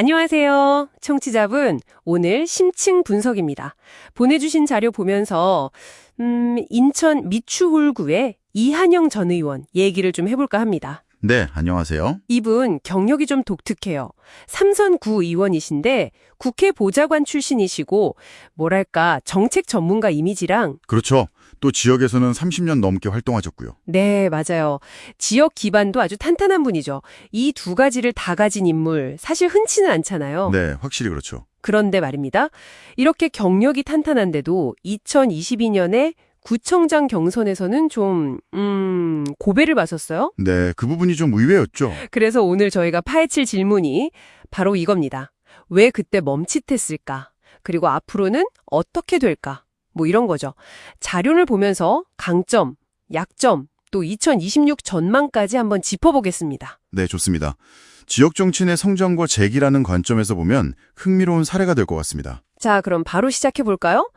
안녕하세요. 청취자분, 오늘 심층 분석입니다. 보내주신 자료 보면서, 음, 인천 미추홀구의 이한영 전 의원 얘기를 좀 해볼까 합니다. 네, 안녕하세요. 이분 경력이 좀 독특해요. 삼선 구 의원이신데 국회 보좌관 출신이시고, 뭐랄까, 정책 전문가 이미지랑, 그렇죠. 또 지역에서는 30년 넘게 활동하셨고요. 네, 맞아요. 지역 기반도 아주 탄탄한 분이죠. 이 두 가지를 다 가진 인물, 사실 흔치는 않잖아요. 네, 확실히 그렇죠. 그런데 말입니다. 이렇게 경력이 탄탄한데도 2022년에 구청장 경선에서는 좀, 음, 고배를 맞았어요. 네, 그 부분이 좀 의외였죠. 그래서 오늘 저희가 파헤칠 질문이 바로 이겁니다. 왜 그때 멈칫했을까? 그리고 앞으로는 어떻게 될까? 뭐 이런 거죠. 자료를 보면서 강점, 약점, 또 2026 전망까지 한번 짚어보겠습니다. 네, 좋습니다. 지역 정치인의 성장과 재기라는 관점에서 보면 흥미로운 사례가 될 것 같습니다. 자, 그럼 바로 시작해 볼까요?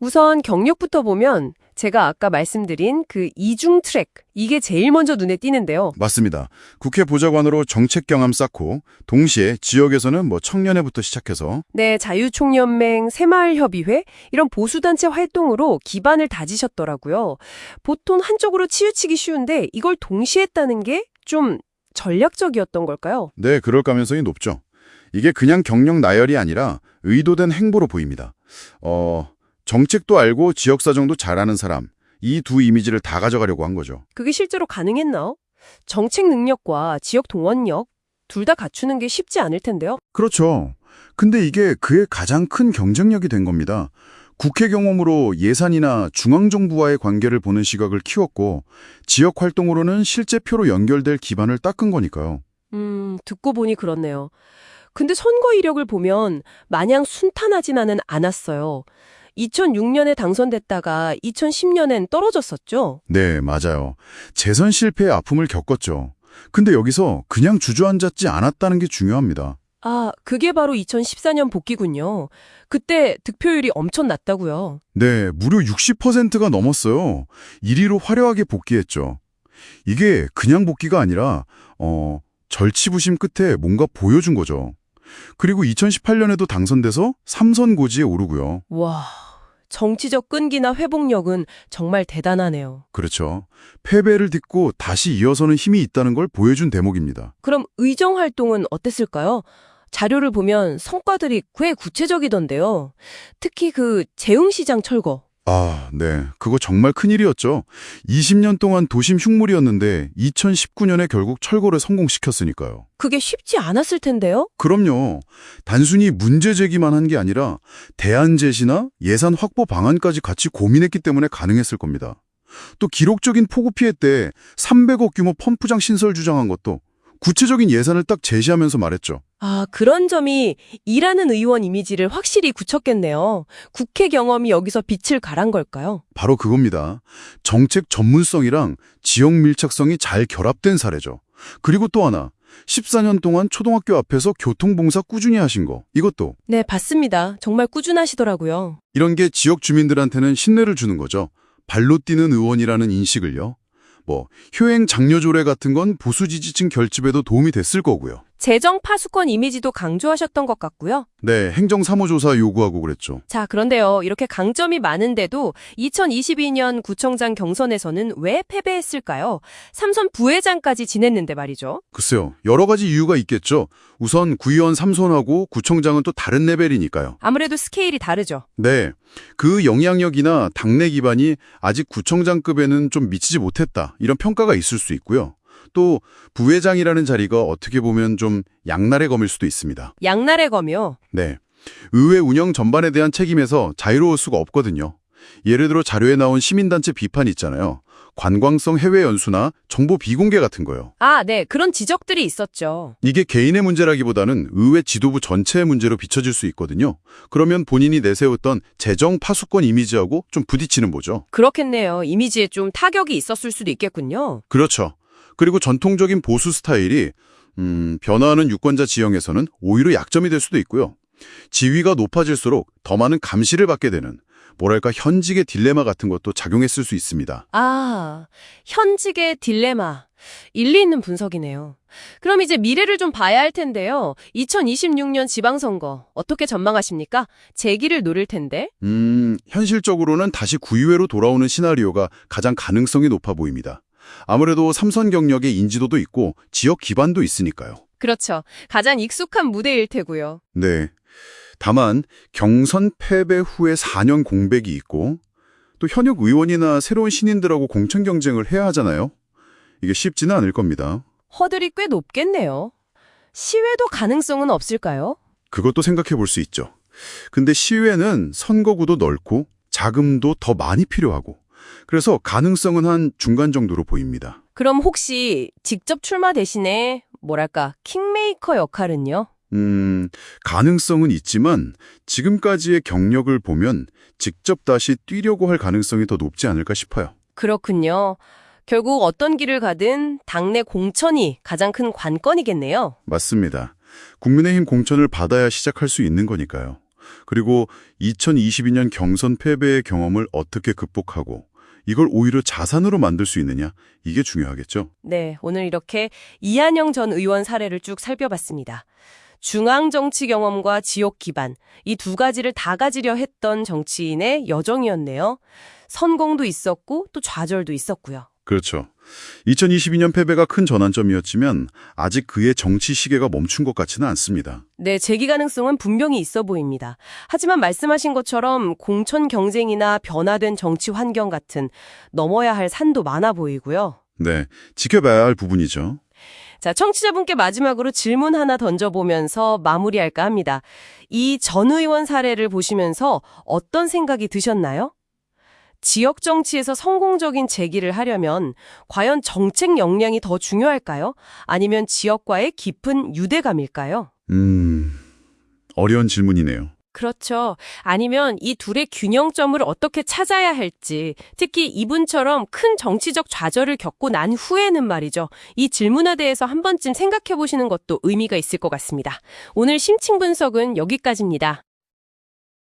우선 경력부터 보면 제가 아까 말씀드린 그 이중 트랙, 이게 제일 먼저 눈에 띄는데요. 맞습니다. 국회 보좌관으로 정책 경험 쌓고 동시에 지역에서는 뭐 청년회부터 시작해서 네, 자유총연맹, 새마을협의회 이런 보수단체 활동으로 기반을 다지셨더라고요. 보통 한쪽으로 치우치기 쉬운데 이걸 동시에 했다는 게 좀 전략적이었던 걸까요? 네, 그럴 가능성이 높죠. 이게 그냥 경력 나열이 아니라 의도된 행보로 보입니다. 어, 정책도 알고 지역 사정도 잘하는 사람, 이 두 이미지를 다 가져가려고 한 거죠. 그게 실제로 가능했나요? 정책 능력과 지역 동원력 둘 다 갖추는 게 쉽지 않을 텐데요. 그렇죠. 근데 이게 그의 가장 큰 경쟁력이 된 겁니다. 국회 경험으로 예산이나 중앙정부와의 관계를 보는 시각을 키웠고 지역 활동으로는 실제 표로 연결될 기반을 닦은 거니까요. 음, 듣고 보니 그렇네요. 근데 선거 이력을 보면 마냥 순탄하지만은 않았어요. 2006년에 당선됐다가 2010년엔 떨어졌었죠. 네, 맞아요. 재선 실패의 아픔을 겪었죠. 근데 여기서 그냥 주저앉았지 않았다는 게 중요합니다. 아, 그게 바로 2014년 복귀군요. 그때 득표율이 엄청 낮다고요. 네, 무려 60%가 넘었어요. 1위로 화려하게 복귀했죠. 이게 그냥 복귀가 아니라 어, 절치부심 끝에 뭔가 보여준 거죠. 그리고 2018년에도 당선돼서 삼선 고지에 오르고요. 와, 정치적 끈기나 회복력은 정말 대단하네요. 그렇죠. 패배를 딛고 다시 이어서는 힘이 있다는 걸 보여준 대목입니다. 그럼 의정 활동은 어땠을까요? 자료를 보면 성과들이 꽤 구체적이던데요. 특히 그 재흥시장 철거. 아, 네. 그거 정말 큰일이었죠. 20년 동안 도심 흉물이었는데 2019년에 결국 철거를 성공시켰으니까요. 그게 쉽지 않았을 텐데요. 그럼요. 단순히 문제 제기만 한 게 아니라 대안 제시나 예산 확보 방안까지 같이 고민했기 때문에 가능했을 겁니다. 또 기록적인 폭우 피해 때 300억 규모 펌프장 신설 주장한 것도 구체적인 예산을 딱 제시하면서 말했죠. 아, 그런 점이 일하는 의원 이미지를 확실히 굳혔겠네요. 국회 경험이 여기서 빛을 발한 걸까요? 바로 그겁니다. 정책 전문성이랑 지역 밀착성이 잘 결합된 사례죠. 그리고 또 하나, 14년 동안 초등학교 앞에서 교통봉사 꾸준히 하신 거. 이것도 네, 봤습니다. 정말 꾸준하시더라고요. 이런 게 지역 주민들한테는 신뢰를 주는 거죠. 발로 뛰는 의원이라는 인식을요. 뭐 효행 장려 조례 같은 건 보수 지지층 결집에도 도움이 됐을 거고요. 재정 파수권 이미지도 강조하셨던 것 같고요. 네, 행정 사무조사 요구하고 그랬죠. 자, 그런데요. 이렇게 강점이 많은데도 2022년 구청장 경선에서는 왜 패배했을까요? 삼선 부회장까지 지냈는데 말이죠. 글쎄요, 여러 가지 이유가 있겠죠. 우선 구의원 3선하고 구청장은 또 다른 레벨이니까요. 아무래도 스케일이 다르죠. 네, 그 영향력이나 당내 기반이 아직 구청장급에는 좀 미치지 못했다. 이런 평가가 있을 수 있고요. 또 부회장이라는 자리가 어떻게 보면 좀 양날의 검일 수도 있습니다. 양날의 검이요. 네. 의회 운영 전반에 대한 책임에서 자유로울 수가 없거든요. 예를 들어 자료에 나온 시민단체 비판 있잖아요. 관광성 해외 연수나 정보 비공개 같은 거요. 아, 네. 그런 지적들이 있었죠. 이게 개인의 문제라기보다는 의회 지도부 전체의 문제로 비춰질 수 있거든요. 그러면 본인이 내세웠던 재정 파수권 이미지하고 좀 부딪히는 보죠. 그렇겠네요. 이미지에 좀 타격이 있었을 수도 있겠군요. 그렇죠. 그리고 전통적인 보수 스타일이 음, 변화하는 유권자 지형에서는 오히려 약점이 될 수도 있고요. 지위가 높아질수록 더 많은 감시를 받게 되는 뭐랄까 현직의 딜레마 같은 것도 작용했을 수 있습니다. 아, 현직의 딜레마. 일리 있는 분석이네요. 그럼 이제 미래를 좀 봐야 할 텐데요. 2026년 지방선거 어떻게 전망하십니까? 재기를 노릴 텐데. 음, 현실적으로는 다시 구의회로 돌아오는 시나리오가 가장 가능성이 높아 보입니다. 아무래도 삼선 경력의 인지도도 있고 지역 기반도 있으니까요. 그렇죠. 가장 익숙한 무대일 테고요. 네. 다만 경선 패배 후에 4년 공백이 있고 또 현역 의원이나 새로운 신인들하고 공천 경쟁을 해야 하잖아요. 이게 쉽지는 않을 겁니다. 허들이 꽤 높겠네요. 시외도 가능성은 없을까요? 그것도 생각해 볼 수 있죠. 근데 시의회는 선거구도 넓고 자금도 더 많이 필요하고 그래서 가능성은 한 중간 정도로 보입니다. 그럼 혹시 직접 출마 대신에 뭐랄까 킹메이커 역할은요? 음, 가능성은 있지만 지금까지의 경력을 보면 직접 다시 뛰려고 할 가능성이 더 높지 않을까 싶어요. 그렇군요. 결국 어떤 길을 가든 당내 공천이 가장 큰 관건이겠네요. 맞습니다. 국민의힘 공천을 받아야 시작할 수 있는 거니까요. 그리고 2022년 경선 패배의 경험을 어떻게 극복하고 이걸 오히려 자산으로 만들 수 있느냐 이게 중요하겠죠. 네, 오늘 이렇게 이한영 전 의원 사례를 쭉 살펴봤습니다. 중앙 정치 경험과 지역 기반, 이 두 가지를 다 가지려 했던 정치인의 여정이었네요. 선공도 있었고 또 좌절도 있었고요. 그렇죠. 2022년 패배가 큰 전환점이었지만 아직 그의 정치 시계가 멈춘 것 같지는 않습니다. 네, 재기 가능성은 분명히 있어 보입니다. 하지만 말씀하신 것처럼 공천 경쟁이나 변화된 정치 환경 같은 넘어야 할 산도 많아 보이고요. 네, 지켜봐야 할 부분이죠. 자, 청취자분께 마지막으로 질문 하나 던져보면서 마무리할까 합니다. 이 전 의원 사례를 보시면서 어떤 생각이 드셨나요? 지역 정치에서 성공적인 재기를 하려면 과연 정책 역량이 더 중요할까요? 아니면 지역과의 깊은 유대감일까요? 음, 어려운 질문이네요. 그렇죠. 아니면 이 둘의 균형점을 어떻게 찾아야 할지, 특히 이분처럼 큰 정치적 좌절을 겪고 난 후에는 말이죠. 이 질문에 대해서 한 번쯤 생각해 보시는 것도 의미가 있을 것 같습니다. 오늘 심층 분석은 여기까지입니다.